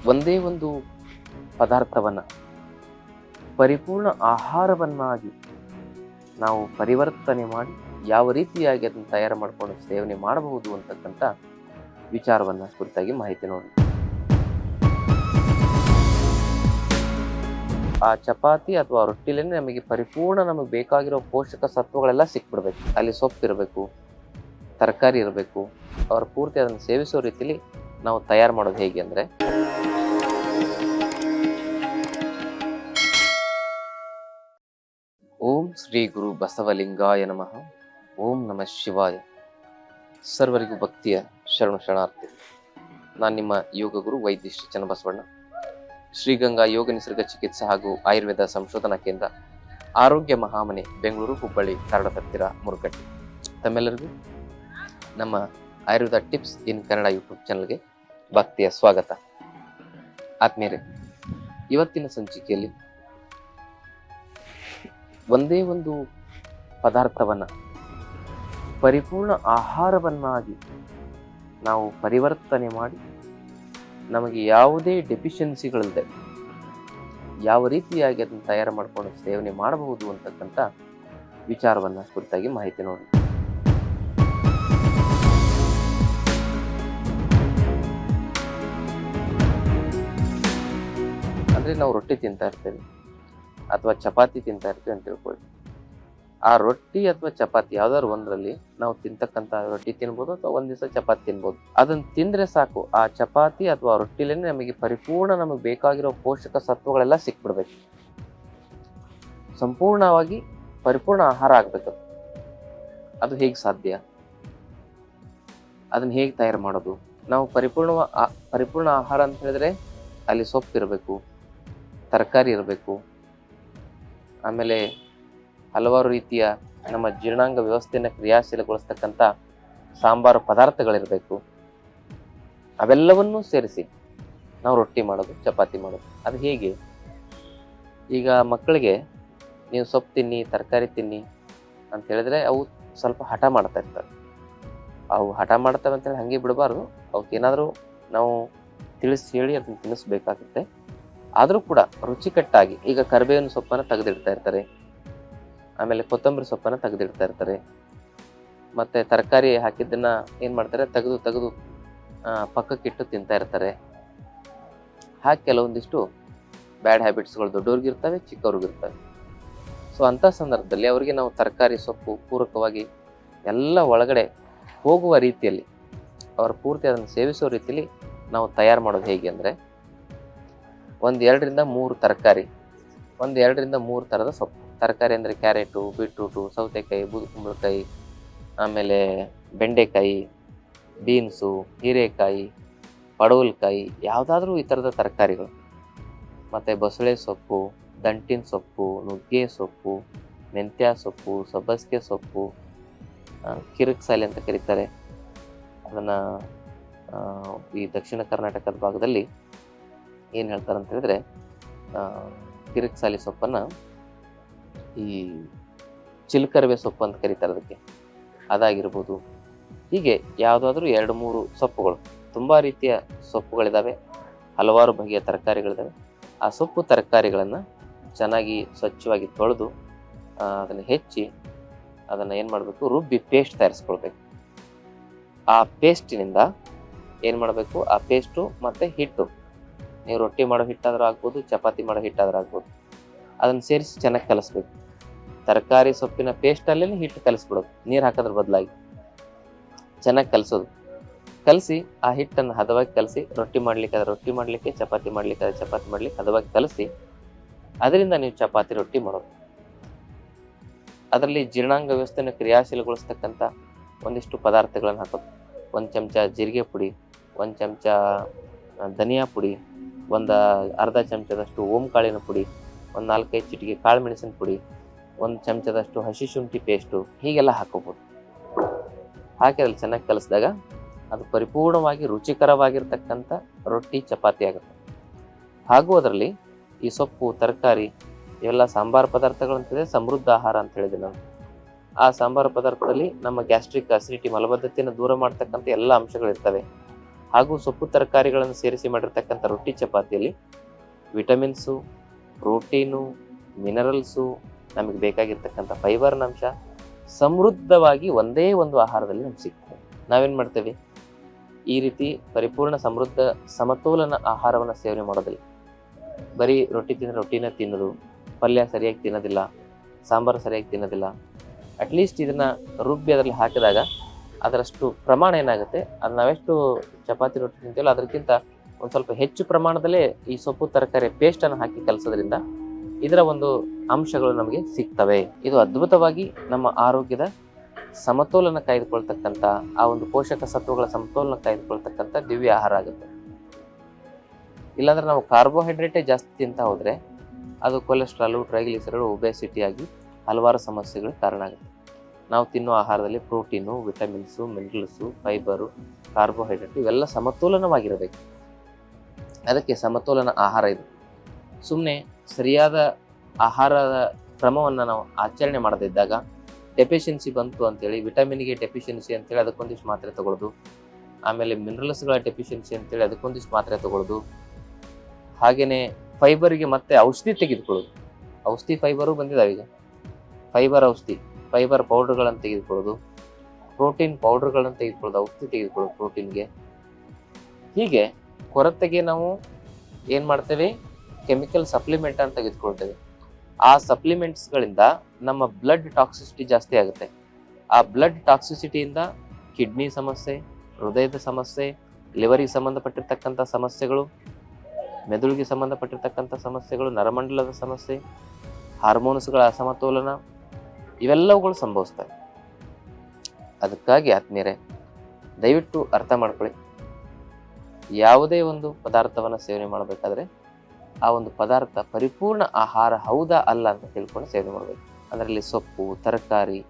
ಒಂದೇ ಒಂದು ಪದಾರ್ಥವನ್ನ, ಪರಿಪೂರ್ಣ ಆಹಾರವನ್ನಾಗಿ ನಾವು ಪರಿವರ್ತನೆ ಮಾಡಿ ಯಾವ ರೀತಿಯಾಗಿ ಅದನ್ನು ತಯಾರು ಮಾಡಿಕೊಂಡು ಸೇವನೆ ಮಾಡಬಹುದು ಅಂತಕ್ಕಂಥ ವಿಚಾರವನ್ನ ಕುರಿತಾಗಿ ಮಾಹಿತಿ ನೋಡಿ ಆ ಚಪಾತಿ ಅಥವಾ ರೊಟ್ಟಿಲೇ ನಮಗೆ ಪರಿಪೂರ್ಣ ನಮಗೆ ಬೇಕಾಗಿರೋ ಪೋಷಕ ಸತ್ವಗಳೆಲ್ಲ ಸಿಕ್ಬಿಡ್ಬೇಕು. ಅಲ್ಲಿ ಸೊಪ್ಪು ಇರಬೇಕು ತರಕಾರಿ ಇರಬೇಕು, ಅವರು ಪೂರ್ತಿ ಅದನ್ನು ಸೇವಿಸೋ ರೀತಿಲಿ ನಾವು ತಯಾರು ಮಾಡೋದು ಹೇಗೆ ಅಂದರೆ ಓಂ ಶ್ರೀ ಗುರು ಬಸವಲಿಂಗಾಯ ನಮಃ. ಓಂ ನಮಃ ಶಿವಾಯ. ಸರ್ವರಿಗೂ ಭಕ್ತಿಯ ಶರಣು ಶರಣಾರ್ಥಿ. ನಾನು ನಿಮ್ಮ ಯೋಗ ಗುರು ವೈದ್ಯ ಶ್ರೀ ಚನ್ನಬಸವಣ್ಣ. ಶ್ರೀಗಂಗಾ ಯೋಗ ನಿಸರ್ಗ ಚಿಕಿತ್ಸೆ ಹಾಗೂ ಆಯುರ್ವೇದ ಸಂಶೋಧನಾ ಕೇಂದ್ರ ಆರೋಗ್ಯ ಮಹಾಮನೆ, ಬೆಂಗಳೂರು, ಹುಬ್ಬಳ್ಳಿ ಕರಡ ಹತ್ತಿರ ಮುರುಗಟ್ಟಿ ತಮ್ಮೆಲ್ಲರಿಗೂ ನಮ್ಮ Ayurveda tips in Kannada YouTube ಚಾನಲ್ಗೆ ಭಕ್ತಿಯ ಸ್ವಾಗತ. ಆತ್ಮೀಯರೇ, ಇವತ್ತಿನ ಸಂಚಿಕೆಯಲ್ಲಿ ಒಂದೇ ಒಂದು ಪದಾರ್ಥವನ್ನ, ಪರಿಪೂರ್ಣ ಆಹಾರವನ್ನಾಗಿ ನಾವು ಪರಿವರ್ತನೆ ಮಾಡಿ, ನಮಗೆ ಯಾವುದೇ ಡೆಫಿಷಿಯನ್ಸಿಗಳಿಲ್ಲದೆ ಯಾವ ರೀತಿಯಾಗಿ ಅದನ್ನು ತಯಾರು ಮಾಡಿಕೊಂಡು ಸೇವನೆ ಮಾಡಬಹುದು ಅಂತಕ್ಕಂಥ ವಿಚಾರವನ್ನು ಕುರಿತಾಗಿ ಮಾಹಿತಿ ನೋಡಿ ಅಂದ್ರೆ ನಾವು ರೊಟ್ಟಿ ತಿಂತಾ ಇರ್ತೇವೆ ಅಥವಾ ಚಪಾತಿ ತಿಂತಾ ಇರ್ತೇವೆ ಅಂತ ತಿಳ್ಕೊಳ್ಳಿ. ಆ ರೊಟ್ಟಿ ಅಥವಾ ಚಪಾತಿ ಯಾವ್ದಾದ್ರು ಒಂದರಲ್ಲಿ ನಾವು ತಿಂತಕ್ಕಂತ ರೊಟ್ಟಿ ತಿನ್ಬೋದು ಅಥವಾ ಒಂದ್ ದಿವಸ ಚಪಾತಿ ತಿನ್ಬೋದು. ಅದನ್ನ ತಿಂದ್ರೆ ಸಾಕು. ಆ ಚಪಾತಿ ಅಥವಾ ರೊಟ್ಟಿಲೇ ನಮಗೆ ಪರಿಪೂರ್ಣ ನಮಗೆ ಬೇಕಾಗಿರೋ ಪೋಷಕ ಸತ್ವಗಳೆಲ್ಲ ಸಿಕ್ಬಿಡ್ಬೇಕು. ಸಂಪೂರ್ಣವಾಗಿ ಪರಿಪೂರ್ಣ ಆಹಾರ ಆಗ್ಬೇಕು ಅದು. ಹೇಗೆ ಸಾಧ್ಯ? ಅದನ್ನ ಹೇಗೆ ತಯಾರು ಮಾಡೋದು? ನಾವು ಪರಿಪೂರ್ಣ ಪರಿಪೂರ್ಣ ಆಹಾರ ಅಂತ ಹೇಳಿದ್ರೆ ಅಲ್ಲಿ ಸೊಪ್ಪು ಇರಬೇಕು ತರಕಾರಿ ಇರಬೇಕು. ಆಮೇಲೆ ಹಲವಾರು ರೀತಿಯ ನಮ್ಮ ಜೀರ್ಣಾಂಗ ವ್ಯವಸ್ಥೆಯನ್ನು ಕ್ರಿಯಾಶೀಲಗೊಳಿಸ್ತಕ್ಕಂಥ ಸಾಂಬಾರು ಪದಾರ್ಥಗಳಿರಬೇಕು. ಅವೆಲ್ಲವನ್ನೂ ಸೇರಿಸಿ ನಾವು ರೊಟ್ಟಿ ಮಾಡೋದು, ಚಪಾತಿ ಮಾಡೋದು. ಅದು ಹೇಗೆ? ಈಗ ಮಕ್ಕಳಿಗೆ ನೀವು ಸೊಪ್ಪು ತಿನ್ನಿ, ತರಕಾರಿ ತಿನ್ನಿ ಅಂತ ಹೇಳಿದ್ರೆ ಅವು ಸ್ವಲ್ಪ ಹಠ ಮಾಡ್ತಾ ಇರ್ತವೆ ಅವು ಹಠ ಮಾಡ್ತವೆ ಅಂತೇಳಿ ಹಂಗೆ ಬಿಡಬಾರ್ದು. ಅವಕ್ಕೇನಾದರೂ ನಾವು ತಿಳಿಸಿ ಹೇಳಿ ಅದನ್ನು ತಿನ್ನಿಸ್ಬೇಕಾಗುತ್ತೆ. ಆದರೂ ಕೂಡ ರುಚಿಕಟ್ಟಾಗಿ ಈಗ ಕರಿಬೇವಿನ ಸೊಪ್ಪನ್ನು ತೆಗೆದಿಡ್ತಾ ಇರ್ತಾರೆ. ಆಮೇಲೆ ಕೊತ್ತಂಬರಿ ಸೊಪ್ಪನ್ನು ತೆಗೆದಿಡ್ತಾ ಇರ್ತಾರೆ. ಮತ್ತೆ ತರಕಾರಿ ಹಾಕಿದ್ದನ್ನು ಏನು ಮಾಡ್ತಾರೆ? ತೆಗೆದು ತೆಗೆದು ಪಕ್ಕಕ್ಕಿಟ್ಟು ತಿಂತಾ ಇರ್ತಾರೆ. ಹಾಗೆ ಕೆಲವೊಂದಿಷ್ಟು ಬ್ಯಾಡ್ ಹ್ಯಾಬಿಟ್ಸ್ಗಳು ದೊಡ್ಡವ್ರಿಗಿರ್ತವೆ ಚಿಕ್ಕವ್ರಿಗಿರ್ತವೆ ಸೊ ಅಂಥ ಸಂದರ್ಭದಲ್ಲಿ ಅವರಿಗೆ ನಾವು ತರಕಾರಿ ಸೊಪ್ಪು ಪೂರಕವಾಗಿ ಎಲ್ಲ ಒಳಗಡೆ ಹೋಗುವ ರೀತಿಯಲ್ಲಿ, ಅವರ ಪೂರ್ತಿ ಅದನ್ನು ಸೇವಿಸೋ ರೀತಿಯಲ್ಲಿ ನಾವು ತಯಾರು ಮಾಡೋದು ಹೇಗೆ ಅಂದರೆ ಒಂದು ಎರಡರಿಂದ ಮೂರು ತರಕಾರಿ. ಒಂದು ಎರಡರಿಂದ ಮೂರು ಥರದ ಸೊಪ್ಪು. ತರಕಾರಿ ಅಂದರೆ ಕ್ಯಾರೆಟು ಬೀಟ್ರೂಟು ಸೌತೆಕಾಯಿ ಬೂದುಕುಂಬಳಕಾಯಿ ಆಮೇಲೆ ಬೆಂಡೆಕಾಯಿ ಬೀನ್ಸು ಹೀರೆಕಾಯಿ ಪಡವಲಕಾಯಿ ಯಾವುದಾದ್ರೂ ಈ ಥರದ ತರಕಾರಿಗಳು. ಮತ್ತು ಬಸಳೆ ಸೊಪ್ಪು ದಂಟಿನ ಸೊಪ್ಪು ನುಗ್ಗೆ ಸೊಪ್ಪು ಮೆಂತ್ಯ ಸೊಪ್ಪು ಸಬ್ಬಸಿಗೆ ಸೊಪ್ಪು ಆ, ಸಾಲೆ ಅಂತ ಕರೀತಾರೆ. ಅದನ್ನು ಈ ದಕ್ಷಿಣ ಕರ್ನಾಟಕದ ಭಾಗದಲ್ಲಿ ಏನು ಹೇಳ್ತಾರೆ ಅಂತ ಹೇಳಿದ್ರೆ ಕಿರಿಕ್ಸಾಲಿ ಸೊಪ್ಪನ್ನು ಈ ಚಿಲ್ಕರವೆ ಸೊಪ್ಪು ಅಂತ ಕರೀತಾರೆ ಅದಕ್ಕೆ. ಅದಾಗಿರ್ಬೋದು. ಹೀಗೆ ಯಾವುದಾದ್ರೂ ಎರಡು ಮೂರು ಸೊಪ್ಪುಗಳು, ತುಂಬ ರೀತಿಯ ಸೊಪ್ಪುಗಳಿದ್ದಾವೆ ಹಲವಾರು ಬಗೆಯ ತರಕಾರಿಗಳಿದ್ದಾವೆ ಆ ಸೊಪ್ಪು ತರಕಾರಿಗಳನ್ನು ಚೆನ್ನಾಗಿ ಸ್ವಚ್ಛವಾಗಿ ತೊಳೆದು ಅದನ್ನು ಹೆಚ್ಚಿ ಅದನ್ನು ಏನು ಮಾಡಬೇಕು, ರುಬ್ಬಿ ಪೇಸ್ಟ್ ತಯಾರಿಸ್ಕೊಳ್ಬೇಕು. ಆ ಪೇಸ್ಟಿನಿಂದ ಏನು ಮಾಡಬೇಕು, ಆ ಪೇಸ್ಟು ಮತ್ತು ಹಿಟ್ಟು ನೀವು ರೊಟ್ಟಿ ಮಾಡೋ ಹಿಟ್ಟಾದ್ರೂ ಆಗ್ಬೋದು, ಚಪಾತಿ ಮಾಡೋ ಹಿಟ್ಟಾದ್ರೂ ಆಗ್ಬೋದು. ಅದನ್ನು ಸೇರಿಸಿ ಚೆನ್ನಾಗಿ ಕಲಿಸ್ಬೇಕು. ತರಕಾರಿ ಸೊಪ್ಪಿನ ಪೇಸ್ಟಲ್ಲೇ ಹಿಟ್ಟು ಕಲಿಸ್ಬಿಡೋದು. ನೀರು ಹಾಕೋದ್ರ ಬದಲಾಗಿ. ಚೆನ್ನಾಗಿ ಕಲಿಸೋದು. ಕಲಸಿ ಆ ಹಿಟ್ಟನ್ನು ಹದವಾಗಿ ಕಲಸಿ ರೊಟ್ಟಿ ಮಾಡ್ಲಿಕ್ಕೆ ರೊಟ್ಟಿ ಮಾಡಲಿಕ್ಕೆ, ಚಪಾತಿ ಮಾಡ್ಲಿಕ್ಕೆ ಚಪಾತಿ ಮಾಡ್ಲಿಕ್ಕೆ ಹದವಾಗಿ ಕಲಸಿ ಅದರಿಂದ ನೀವು ಚಪಾತಿ ರೊಟ್ಟಿ ಮಾಡೋದು. ಅದರಲ್ಲಿ ಜೀರ್ಣಾಂಗ ವ್ಯವಸ್ಥೆಯನ್ನು ಕ್ರಿಯಾಶೀಲಗೊಳಿಸ್ತಕ್ಕಂಥ ಒಂದಿಷ್ಟು ಪದಾರ್ಥಗಳನ್ನು ಹಾಕೋದು. ಒಂದು ಚಮಚ ಜೀರಿಗೆ ಪುಡಿ, ಒಂದು ಚಮಚ ಧನಿಯಾ ಪುಡಿ ಒಂದು ಅರ್ಧ ಚಮಚದಷ್ಟು ಓಂ ಕಾಳಿನ ಪುಡಿ, ಒಂದು ನಾಲ್ಕೈದು ಚಿಟಿಕೆ ಕಾಳು ಮೆಣಸಿನ ಪುಡಿ, ಒಂದು ಚಮಚದಷ್ಟು ಹಸಿ ಶುಂಠಿ ಪೇಸ್ಟು ಹೀಗೆಲ್ಲ ಹಾಕೋಬೋದು. ಹಾಕಿ ಅದ್ರಲ್ಲಿ ಚೆನ್ನಾಗಿ ಕಲಿಸಿದಾಗ ಅದು ಪರಿಪೂರ್ಣವಾಗಿ ರುಚಿಕರವಾಗಿರ್ತಕ್ಕಂಥ ರೊಟ್ಟಿ ಚಪಾತಿ ಆಗುತ್ತೆ. ಹಾಗೂ ಅದರಲ್ಲಿ ಈ ಸೊಪ್ಪು, ತರಕಾರಿ, ಇವೆಲ್ಲ ಸಾಂಬಾರು ಪದಾರ್ಥಗಳಂತಿದೆ ಸಮೃದ್ಧ ಆಹಾರ ಅಂತ ಹೇಳಿದೆ ನಾನು. ಆ ಸಾಂಬಾರು ಪದಾರ್ಥದಲ್ಲಿ ನಮ್ಮ ಗ್ಯಾಸ್ಟ್ರಿಕ್ ಅಸಿಡಿಟಿ ಮಲಬದ್ಧತೆಯನ್ನು ದೂರ ಮಾಡ್ತಕ್ಕಂಥ ಎಲ್ಲ ಅಂಶಗಳಿರ್ತವೆ. ಹಾಗೂ ಸೊಪ್ಪು ತರಕಾರಿಗಳನ್ನು ಸೇರಿಸಿ ಮಾಡಿರ್ತಕ್ಕಂಥ ರೊಟ್ಟಿ ಚಪಾತಿಯಲ್ಲಿ ವಿಟಮಿನ್ಸು, ಪ್ರೋಟೀನು, ಮಿನರಲ್ಸು, ನಮಗೆ ಬೇಕಾಗಿರ್ತಕ್ಕಂಥ ಫೈಬರ್ನ ಅಂಶ ಸಮೃದ್ಧವಾಗಿ ಒಂದೇ ಒಂದು ಆಹಾರದಲ್ಲಿ ನಮ್ಗೆ ಸಿಗ್ತದೆ. ನಾವೇನು ಮಾಡ್ತೇವೆ? ಈ ರೀತಿ ಪರಿಪೂರ್ಣ ಸಮೃದ್ಧ ಸಮತೋಲನ ಆಹಾರವನ್ನು ಸೇವನೆ ಮಾಡೋದಿಲ್ಲ. ಬರೀ ರೊಟ್ಟಿ ತಿನ್ನ ರೊಟ್ಟಿನ ತಿನ್ನೋದು, ಪಲ್ಯ ಸರಿಯಾಗಿ ತಿನ್ನೋದಿಲ್ಲ, ಸಾಂಬಾರು ಸರಿಯಾಗಿ ತಿನ್ನೋದಿಲ್ಲ, ಅಟ್ಲೀಸ್ಟ್ ಇದನ್ನು ರುಬ್ಬಿ ಅದರಲ್ಲಿ ಹಾಕಿದಾಗ ಅದರಷ್ಟು ಪ್ರಮಾಣ ಏನಾಗುತ್ತೆ? ಅದು ನಾವೆಷ್ಟು ಚಪಾತಿ ರೊಟ್ಟಿ ತಿಂತೀವಲ್ಲ, ಅದಕ್ಕಿಂತ ಒಂದು ಸ್ವಲ್ಪ ಹೆಚ್ಚು ಪ್ರಮಾಣದಲ್ಲೇ ಈ ಸೊಪ್ಪು, ತರಕಾರಿ ಪೇಸ್ಟ್ ಅನ್ನು ಹಾಕಿ ಕಲಸೋದ್ರಿಂದ ಇದರ ಒಂದು ಅಂಶಗಳು ನಮಗೆ ಸಿಗ್ತವೆ. ಇದು ಅದ್ಭುತವಾಗಿ ನಮ್ಮ ಆರೋಗ್ಯದ ಸಮತೋಲನ ಕಾಯ್ದುಕೊಳ್ತಕ್ಕಂಥ, ಆ ಒಂದು ಪೋಷಕ ಸತ್ವಗಳ ಸಮತೋಲನ ಕಾಯ್ದುಕೊಳ್ತಕ್ಕಂಥ ದಿವ್ಯ ಆಹಾರ ಆಗುತ್ತೆ. ಇಲ್ಲಾಂದ್ರೆ ನಾವು ಕಾರ್ಬೋಹೈಡ್ರೇಟೇ ಜಾಸ್ತಿ ತಿಂತ ಹೋದರೆ ಅದು ಕೊಲೆಸ್ಟ್ರಾಲು ಟ್ರೈಗ್ಲಿಸರೈಡ್ ಒಬೆಸಿಟಿ ಆಗಿ ಹಲವಾರು ಸಮಸ್ಯೆಗಳು ಕಾರಣ ಆಗುತ್ತೆ. ನಾವು ತಿನ್ನೋ ಆಹಾರದಲ್ಲಿ protein, vitamins, minerals, fibre, carbohydrate ಇವೆಲ್ಲ ಸಮತೋಲನವಾಗಿರಬೇಕು. ಅದಕ್ಕೆ ಸಮತೋಲನ ಆಹಾರ ಇದು. ಸುಮ್ಮನೆ ಸರಿಯಾದ ಆಹಾರದ ಕ್ರಮವನ್ನು ನಾವು ಆಚರಣೆ ಮಾಡದಿದ್ದಾಗ ಡೆಫಿಷಿಯನ್ಸಿ ಬಂತು ಅಂತೇಳಿ, ವಿಟಮಿನ್ಗೆ ಡೆಫಿಷಿಯನ್ಸಿ ಅಂತೇಳಿ ಅದಕ್ಕೊಂದಿಷ್ಟು ಮಾತ್ರೆ ತಗೊಳ್ಳೋದು ಆಮೇಲೆ ಮಿನರಲ್ಸ್ಗಳ ಡೆಫಿಷಿಯನ್ಸಿ ಅಂತೇಳಿ ಅದಕ್ಕೊಂದಿಷ್ಟು ಮಾತ್ರೆ ತಗೊಳ್ಳೋದು ಹಾಗೆಯೇ ಫೈಬರ್ಗೆ ಮತ್ತೆ ಔಷಧಿ ತೆಗೆದುಕೊಳ್ಳೋದು. ಔಷಧಿ ಫೈಬರು ಬಂದಿದ್ದಾವೆ ಈಗ. ಫೈಬರ್ ಔಷಧಿ. ಫೈಬರ್ ಪೌಡರ್ಗಳನ್ನು ತೆಗೆದುಕೊಳ್ಳೋದು ಪ್ರೋಟೀನ್ ಪೌಡರ್ಗಳನ್ನು ತೆಗೆದುಕೊಳ್ಳೋದು, ಔಷಧಿ ತೆಗೆದುಕೊಳ್ಳೋದು ಪ್ರೋಟೀನ್ಗೆ ಹೀಗೆ ಕೊರತೆಗೆ ನಾವು ಏನು ಮಾಡ್ತೇವೆ? ಕೆಮಿಕಲ್ ಸಪ್ಲಿಮೆಂಟ್ ಅಂತ ತೆಗೆದುಕೊಳ್ತೇವೆ. ಆ ಸಪ್ಲಿಮೆಂಟ್ಸ್ಗಳಿಂದ ನಮ್ಮ ಬ್ಲಡ್ ಟಾಕ್ಸಿಸಿಟಿ ಜಾಸ್ತಿ ಆಗುತ್ತೆ. ಆ ಬ್ಲಡ್ ಟಾಕ್ಸಿಸಿಟಿಯಿಂದ ಕಿಡ್ನಿ ಸಮಸ್ಯೆ, ಹೃದಯದ ಸಮಸ್ಯೆ ಲಿವರಿಗೆ ಸಂಬಂಧಪಟ್ಟಿರ್ತಕ್ಕಂಥ ಸಮಸ್ಯೆಗಳು, ಮೆದುಳಿಗೆ ಸಂಬಂಧಪಟ್ಟಿರ್ತಕ್ಕಂಥ ಸಮಸ್ಯೆಗಳು, ನರಮಂಡಲದ ಸಮಸ್ಯೆ ಹಾರ್ಮೋನ್ಸ್ಗಳ ಅಸಮತೋಲನ ಇವೆಲ್ಲವುಗಳು ಸಂಭವಿಸ್ತವೆ ಅದಕ್ಕಾಗಿ ಆತ್ಮೀಯರೇ, ದಯವಿಟ್ಟು ಅರ್ಥ ಮಾಡ್ಕೊಳ್ಳಿ. ಯಾವುದೇ ಒಂದು ಪದಾರ್ಥವನ್ನು ಸೇವನೆ ಮಾಡಬೇಕಾದ್ರೆ ಆ ಒಂದು ಪದಾರ್ಥ ಪರಿಪೂರ್ಣ ಆಹಾರ ಹೌದಾ ಅಲ್ಲ ಅಂತ ತಿಳ್ಕೊಂಡು ಸೇವನೆ ಮಾಡಬೇಕು. ಅದರಲ್ಲಿ ಸೊಪ್ಪು, ತರಕಾರಿ,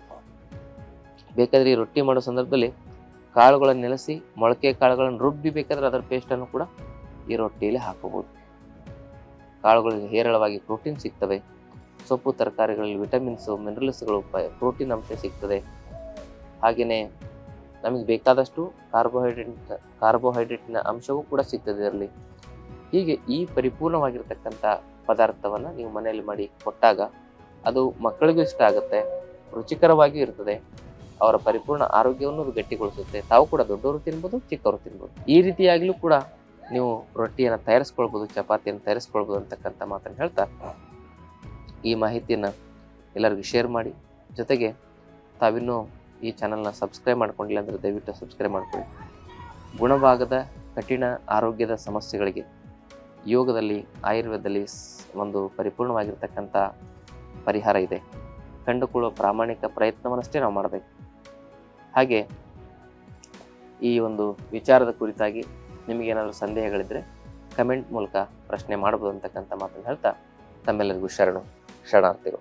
ಬೇಕಾದ್ರೆ ಈ ರೊಟ್ಟಿ ಮಾಡೋ ಸಂದರ್ಭದಲ್ಲಿ ಕಾಳುಗಳನ್ನು ನೆಲೆಸಿ, ಮೊಳಕೆ ಕಾಳುಗಳನ್ನು ರುಬ್ಬಿ ಬೇಕಾದ್ರೆ ಅದರ ಪೇಸ್ಟನ್ನು ಕೂಡ ಈ ರೊಟ್ಟಿಯಲ್ಲಿ ಹಾಕಬಹುದು. ಕಾಳುಗಳಿಗೆ ಹೇರಳವಾಗಿ ಪ್ರೋಟೀನ್ ಸಿಗ್ತವೆ. ಸೊಪ್ಪು, ತರಕಾರಿಗಳಲ್ಲಿ ವಿಟಮಿನ್ಸು ಮಿನರಲ್ಸ್ಗಳು ಪ್ರೋಟೀನ್ ಅಂಶ ಸಿಗ್ತದೆ. ಹಾಗೆಯೇ ನಮಗೆ ಬೇಕಾದಷ್ಟು ಕಾರ್ಬೋಹೈಡ್ರೇಟ್ ಕಾರ್ಬೋಹೈಡ್ರೇಟ್ನ ಅಂಶವೂ ಕೂಡ ಸಿಗ್ತದೆ ಇದರಲ್ಲಿ ಹೀಗೆ ಈ ಪರಿಪೂರ್ಣವಾಗಿರ್ತಕ್ಕಂಥ ಪದಾರ್ಥವನ್ನು ನೀವು ಮನೆಯಲ್ಲಿ ಮಾಡಿ ಕೊಟ್ಟಾಗ ಅದು ಮಕ್ಕಳಿಗೂ ಇಷ್ಟ ಆಗುತ್ತೆ, ರುಚಿಕರವಾಗಿಯೂ ಇರ್ತದೆ, ಅವರ ಪರಿಪೂರ್ಣ ಆರೋಗ್ಯವನ್ನು ಅದು ಗಟ್ಟಿಗೊಳಿಸುತ್ತೆ. ತಾವು ಕೂಡ ದೊಡ್ಡವರು ತಿನ್ಬೋದು, ಚಿಕ್ಕವರು ತಿನ್ಬೋದು. ಈ ರೀತಿಯಾಗಲೂ ಕೂಡ ನೀವು ರೊಟ್ಟಿಯನ್ನು ತಯಾರಿಸ್ಕೊಳ್ಬೋದು, ಚಪಾತಿಯನ್ನು ತಯಾರಿಸ್ಕೊಳ್ಬೋದು ಅಂತಕ್ಕಂಥ ಮಾತನ್ನು ಹೇಳ್ತಾ ಈ ಮಾಹಿತಿಯನ್ನು ಎಲ್ಲರಿಗೂ ಶೇರ್ ಮಾಡಿ. ಜೊತೆಗೆ ತಾವಿನ್ನೂ ಈ ಚಾನಲ್ನ ಸಬ್ಸ್ಕ್ರೈಬ್ ಮಾಡ್ಕೊಂಡಿಲ್ಲ ಅಂದರೆ ದಯವಿಟ್ಟು ಸಬ್ಸ್ಕ್ರೈಬ್ ಮಾಡ್ಕೊಳ್ಳಿ. ಗುಣವಾಗದ ಕಠಿಣ ಆರೋಗ್ಯದ ಸಮಸ್ಯೆಗಳಿಗೆ ಯೋಗದಲ್ಲಿ, ಆಯುರ್ವೇದದಲ್ಲಿ ಒಂದು ಪರಿಪೂರ್ಣವಾಗಿರ್ತಕ್ಕಂಥ ಪರಿಹಾರ ಇದೆ. ಕಂಡುಕೊಳ್ಳುವ ಪ್ರಾಮಾಣಿಕ ಪ್ರಯತ್ನವನ್ನಷ್ಟೇ ನಾವು ಮಾಡಬೇಕು. ಹಾಗೆ ಈ ಒಂದು ವಿಚಾರದ ಕುರಿತಾಗಿ ನಿಮಗೇನಾದರೂ ಸಂದೇಹಗಳಿದ್ದರೆ ಕಮೆಂಟ್ ಮೂಲಕ ಪ್ರಶ್ನೆ ಮಾಡ್ಬೋದು ಅಂತಕ್ಕಂಥ ಮಾತನ್ನು ಹೇಳ್ತಾ ತಮ್ಮೆಲ್ಲರಿಗೂ ಶರಣು. ಶರಣಾರ್ಥಿಗಳು